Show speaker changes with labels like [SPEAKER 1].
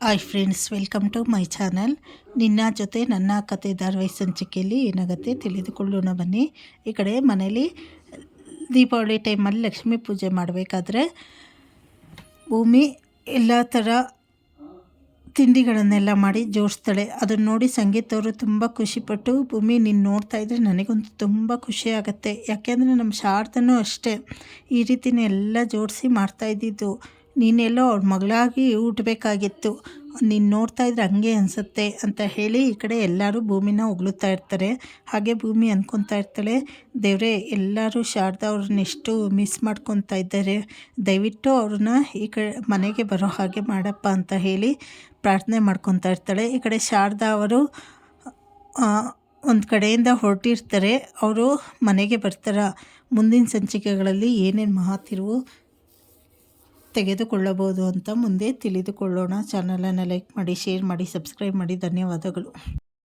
[SPEAKER 1] Hi friends welcome to my channel ನಿನ್ನ ಜೊತೆ ನನ್ನ ಕತೆ ಧಾರಾವಾಹಿ ಸಂಚಿಕೆಯಲ್ಲಿ ಏನಾಗುತ್ತೆ ತಿಳಿದುಕೊಳ್ಳೋಣ ಬನ್ನಿ. ಈ ಕಡೆ ಮನೇಲಿ ದೀಪಾವಳಿ ಟೈಮಲ್ಲಿ ಲಕ್ಷ್ಮೀ ಪೂಜೆ ಮಾಡಬೇಕಾದ್ರೆ ಭೂಮಿ ಎಲ್ಲ ಥರ ತಿಂಡಿಗಳನ್ನೆಲ್ಲ ಮಾಡಿ ಜೋಡಿಸ್ತಾಳೆ. ಅದನ್ನು ನೋಡಿ ಸಂಗೀತ ಅವರು ತುಂಬ ಖುಷಿಪಟ್ಟು ಭೂಮಿ ನೀನು ನೋಡ್ತಾ ಇದ್ರೆ ನನಗಂತೂ ತುಂಬ ಖುಷಿ ಆಗುತ್ತೆ. ಯಾಕೆಂದರೆ ನಮ್ಮ ಶಾರದನೂ ಅಷ್ಟೇ. ಈ ರೀತಿನೇ ಎಲ್ಲ ಜೋಡಿಸಿ ಮಾಡ್ತಾಯಿದ್ದಿದ್ದು ನೀನೆಲ್ಲೋ ಅವ್ರ ಮಗಳಾಗಿ ಹುಟ್ಟಬೇಕಾಗಿತ್ತು ನೀನು ನೋಡ್ತಾ ಇದ್ರೆ ಹಂಗೆ ಅನಿಸುತ್ತೆ ಅಂತ ಹೇಳಿ ಈ ಕಡೆ ಎಲ್ಲರೂ ಭೂಮಿನ ಹೊಗಳುತ್ತಾ ಇರ್ತಾರೆ. ಹಾಗೆ ಭೂಮಿ ಅಂದ್ಕೊತಾ ಇರ್ತಾಳೆ. ದೇವರೇ, ಎಲ್ಲರೂ ಶಾರದಾ ಅವ್ರನ್ನ ಎಷ್ಟು ಮಿಸ್ ಮಾಡ್ಕೊತಾ ಇದ್ದಾರೆ. ದಯವಿಟ್ಟು ಅವ್ರನ್ನ ಈ ಕಡೆ ಮನೆಗೆ ಬರೋ ಹಾಗೆ ಮಾಡಪ್ಪ ಅಂತ ಹೇಳಿ ಪ್ರಾರ್ಥನೆ ಮಾಡ್ಕೊತಾ ಇರ್ತಾಳೆ. ಈ ಕಡೆ ಶಾರದಾ ಅವರು ಒಂದು ಕಡೆಯಿಂದ ಹೊರಟಿರ್ತಾರೆ. ಅವರು ಮನೆಗೆ ಬರ್ತಾರ. ಮುಂದಿನ ಸಂಚಿಕೆಗಳಲ್ಲಿ ಏನೇನು ಮಹಾತಿರುವು ತೆಗೆದುಕೊಳ್ಳಬಹುದು ಅಂತ ಮುಂದೆ ತಿಳಿದುಕೊಳ್ಳೋಣ. ಚಾನಲನ್ನು ಲೈಕ್ ಮಾಡಿ ಶೇರ್ ಮಾಡಿ ಸಬ್ಸ್ಕ್ರೈಬ್ ಮಾಡಿ. ಧನ್ಯವಾದಗಳು.